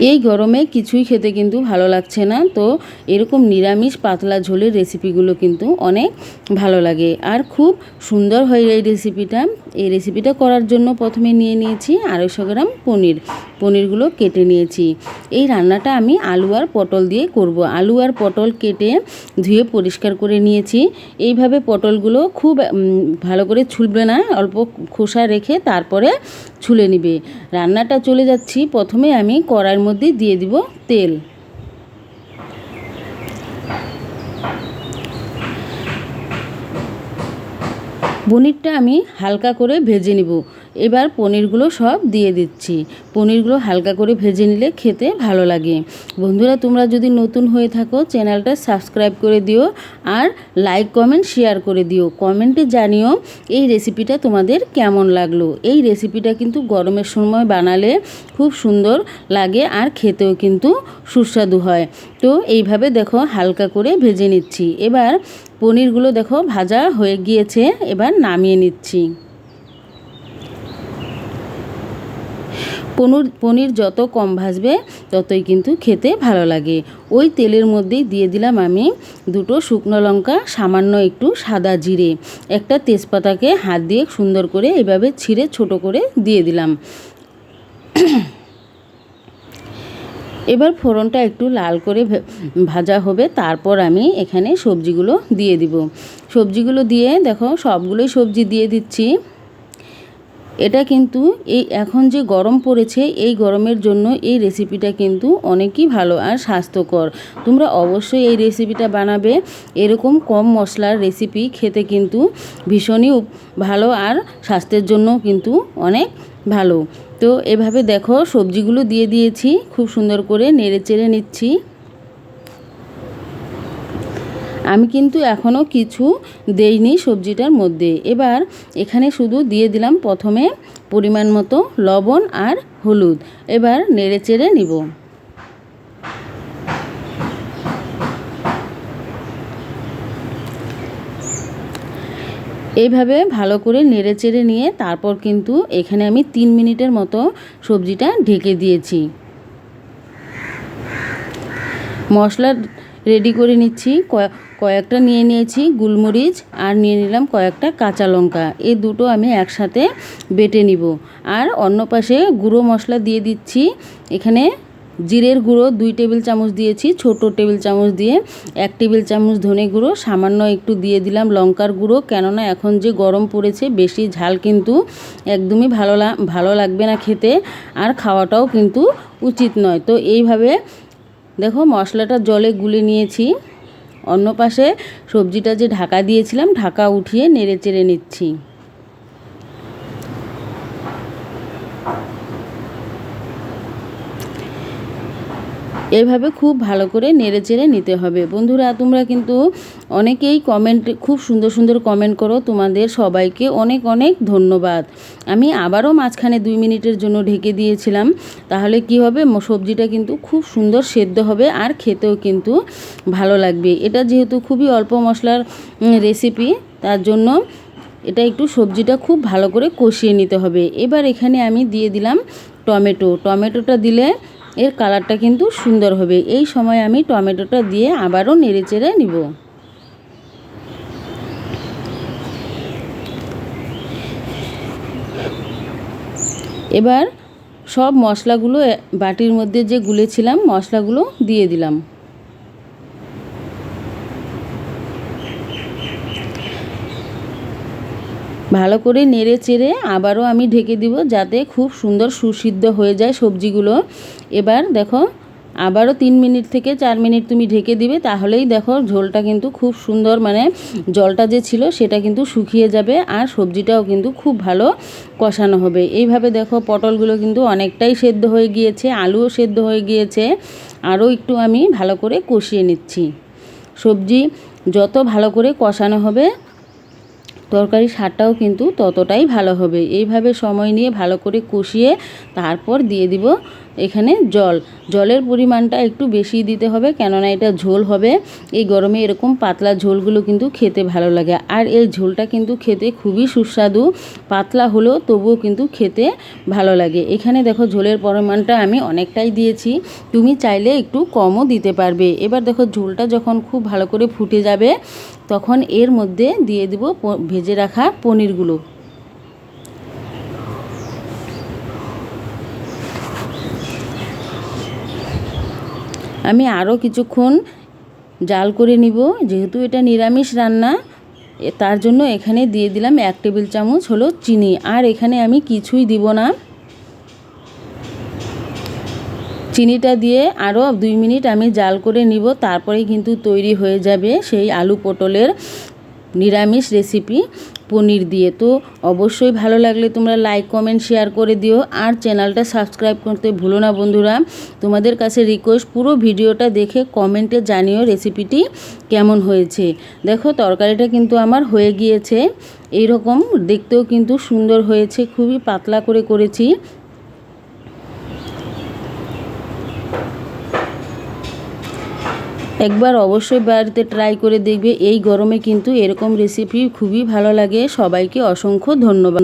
এই গরমে কিছুই খেতে কিন্তু ভালো লাগছে না। তো এরকম নিরামিষ পাতলা ঝোলের রেসিপিগুলো কিন্তু অনেক ভালো লাগে। আর খুব সুন্দর হয় এই রেসিপিটা। এই রেসিপিটা করার জন্য প্রথমে নিয়ে নিয়েছি আড়াইশো গ্রাম পনির। পনিরগুলো কেটে নিয়েছি। এই রান্নাটা আমি আলু আর পটল দিয়ে করব। আলু আর পটল কেটে ধুয়ে পরিষ্কার করে নিয়েছি। এইভাবে পটলগুলো খুব ভালো করে ছুলবে না, অল্প খোসা রেখে তারপরে ছুলে নিবে। রান্নাটা চলে যাচ্ছি। প্রথমে আমি কড়াইয়ের মধ্যে দিয়ে দিব তেল। পনিরটা আমি হালকা করে ভেজে নিব। এবার পনিরগুলো সব দিয়ে দিচ্ছি। পনিরগুলো হালকা করে ভেজে নিলে খেতে ভালো লাগে। বন্ধুরা, তোমরা যদি নতুন হয়ে থাকো, চ্যানেলটা সাবস্ক্রাইব করে দিও আর লাইক, কমেন্ট, শেয়ার করে দিও। কমেন্টে জানিও এই রেসিপিটা তোমাদের কেমন লাগল। এই রেসিপিটা কিন্তু গরমের সময় বানালে খুব সুন্দর লাগে আর খেতেও কিন্তু সুস্বাদু হয়। তো এইভাবে দেখো হালকা করে ভেজে নিচ্ছি। এবার পনিরগুলো দেখো ভাজা হয়ে গিয়েছে, এবার নামিয়ে নিচ্ছি। পনির পনির যত কম ভাজবে, ততই কিন্তু খেতে ভালো লাগে। ওই তেলের মধ্যেই দিয়ে দিলাম আমি দুটো শুকনো লঙ্কা, সামান্য একটু সাদা জিরে। একটা তেজপাতাকে হাত দিয়ে সুন্দর করে এভাবে ছিঁড়ে ছোট করে দিয়ে দিলাম। এবার ফোড়নটা একটু লাল করে ভাজা হবে, তারপর আমি এখানে সবজিগুলো দিয়ে দিব। সবজিগুলো দিয়ে দেখো, সবগুলোই সবজি দিয়ে দিচ্ছি। এটা কিন্তু এই এখন যে গরম পড়েছে, এই গরমের জন্য এই রেসিপিটা কিন্তু অনেকই ভালো আর স্বাস্থ্যকর। তোমরা অবশ্যই এই রেসিপিটা বানাবে। এরকম কম মশলার রেসিপি খেতে কিন্তু ভীষণই ভালো আর স্বাস্থ্যের জন্য কিন্তু অনেক ভালো। তো এভাবে দেখো, সবজিগুলো দিয়ে দিয়েছি, খুব সুন্দর করে নেড়ে চেড়ে নিচ্ছি। আমি কিন্তু এখনও কিছু দেইনি সবজিটার মধ্যে। এবার এখানে শুধু দিয়ে দিলাম প্রথমে পরিমাণ মতো লবণ আর হলুদ। এবার নেড়ে চেড়ে নিব। এইভাবে ভালো করে নেড়ে চেড়ে নিয়ে তারপর কিন্তু এখানে আমি তিন মিনিটের মতো সবজিটা ঢেকে দিয়েছি। মশলা রেডি করে নিচ্ছি। কয়- কয়েকটা নিয়ে নিয়েছি গুলমরিচ আর নিয়ে নিলাম কয়েকটা কাঁচা লঙ্কা। এই দুটো আমি একসাথে বেটে নিব। আর অন্য পাশে গুঁড়ো মশলা দিয়ে দিচ্ছি। এখানে জিরের গুঁড়ো দুই টেবিল চামচ দিয়েছি, ছোট টেবিল চামচ দিয়ে এক টেবিল চামচ ধনে গুঁড়ো, সামান্য একটু দিয়ে দিলাম লঙ্কার গুঁড়ো। কেননা এখন যে গরম পড়েছে, বেশি ঝাল কিন্তু একদমই ভালো ভালো লাগবে না খেতে। আর খাওয়াটাও কিন্তু উচিত নয়। তো এইভাবে দেখো মশলাটা জলে গুলে নিয়েছি। অন্য পাশে সবজিটা যে ঢাকা দিয়েছিলাম, ঢাকা উঠিয়ে নেড়ে চেড়ে নিচ্ছি। এইভাবে খুব ভালো করে নেড়ে চেড়ে নিতে হবে। বন্ধুরা, তোমরা কিন্তু অনেকেই কমেন্ট খুব সুন্দর সুন্দর কমেন্ট করো। তোমাদের সবাইকে অনেক অনেক ধন্যবাদ। আমি আবারও মাঝখানে দুই মিনিটের জন্য ঢেকে দিয়েছিলাম। তাহলে কি হবে? সবজিটা কিন্তু খুব সুন্দর সেদ্ধ হবে আর খেতেও কিন্তু ভালো লাগবে। এটা যেহেতু খুবই অল্প মশলার রেসিপি তার জন্য এটা একটু সবজিটা খুব ভালো করে কষিয়ে নিতে হবে। এবার এখানে আমি দিয়ে দিলাম টমেটো। টমেটোটা দিলে এর কালারটা কিন্তু সুন্দর হবে। এই সময় আমি টমেটোটা দিয়ে আবারও নেড়ে চেড়ে নিব। এবার সব মশলাগুলো বাটির মধ্যে যে গুলেছিলাম, মশলাগুলো দিয়ে দিলাম। ভালো করে নেড়ে চেড়ে আবারও আমি ঢেকে দিব যাতে খুব সুন্দর সুসিদ্ধ হয়ে যায় সবজিগুলো। এবার দেখো, আবারও তিন মিনিট থেকে চার মিনিট তুমি ঢেকে দিবে, তাহলেই দেখো ঝোলটা কিন্তু খুব সুন্দর মানে জলটা যে ছিল সেটা কিন্তু শুকিয়ে যাবে আর সবজিটাও কিন্তু খুব ভালো কষানো হবে। এইভাবে দেখো পটলগুলো কিন্তু অনেকটাই সেদ্ধ হয়ে গিয়েছে, আলুও সেদ্ধ হয়ে গিয়েছে, আরও একটু আমি ভালো করে কষিয়ে নিচ্ছি। সবজি যত ভালো করে কষানো হবে তরকারির স্বাদটাও কিন্তু ততটাই ভালো হবে। এইভাবে সময় নিয়ে ভালো করে কষিয়ে তারপর দিয়ে দিব এখানে জল। জলের পরিমাণটা একটু বেশি দিতে হবে, কেননা এটা ঝোল হবে। এই গরমে এরকম পাতলা ঝোলগুলো কিন্তু খেতে ভালো লাগে। আর এই ঝোলটা কিন্তু খেতে খুবই সুস্বাদু। পাতলা হলেও তবুও কিন্তু খেতে ভালো লাগে। এখানে দেখো ঝোলের পরিমাণটা আমি অনেকটাই দিয়েছি। তুমি চাইলে একটু কমও দিতে পারবে। এবার দেখো ঝোলটা যখন খুব ভালো করে ফুটে যাবে, তখন এর মধ্যে দিয়ে দিব ভেজে রাখা পনিরগুলো। আমি আরও কিছুক্ষণ জাল করে নিব। যেহেতু এটা নিরামিষ রান্না তার জন্য এখানে দিয়ে দিলাম এক টেবিল চামচ হলো চিনি। আর এখানে আমি কিছুই দিব না। চিনিটা দিয়ে আরও দুই মিনিট আমি জাল করে নিব তারপরে কিন্তু তৈরি হয়ে যাবে সেই আলু পটলের নিরামিষ রেসিপি পনির দিয়ে। তো অবশ্যই ভালো লাগলে তোমরা লাইক কমেন্ট শেয়ার করে দিও। আর চ্যানেলটা সাবস্ক্রাইব করতে ভুলো না বন্ধুরা। তোমাদের কাছে রিকোয়েস্ট পুরো ভিডিওটা দেখে কমেন্টে জানিও রেসিপিটি কেমন হয়েছে। দেখো, তরকারিটা কিন্তু আমার হয়ে গিয়েছে। এইরকম দেখতেও কিন্তু সুন্দর হয়েছে। খুবই পাতলা করে করেছি। একবার অবশ্যই বাড়িতে ট্রাই করে দেখবে। এই গরমে কিন্তু এরকম রেসিপি খুবই ভালো লাগে। সবাইকে অসংখ্য ধন্যবাদ।